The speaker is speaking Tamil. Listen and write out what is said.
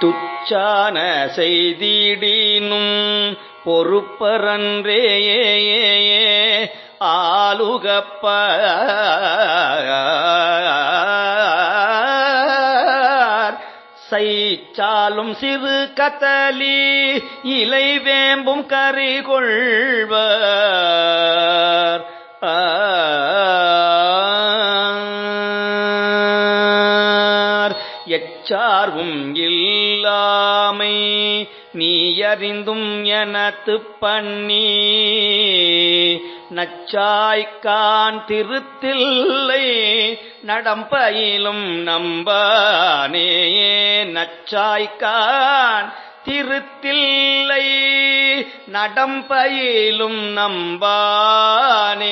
துச்சான செய்திடினும் பொறுப்பரன்றே ஆளுகப்ப சைச்சாலும் சிறு கத்தலி இலை வேம்பும் கறி கொள்வர் எச்சார்வும் இல்லாமை நீயறிந்தும் எனத்து பண்ணி நச்சாய்க்கான் திருத்தில்லை நடம்பயிலும் நம்பானே. நச்சாய்க்கான் திருத்தில்லை நடம்பயிலும் நம்பானே.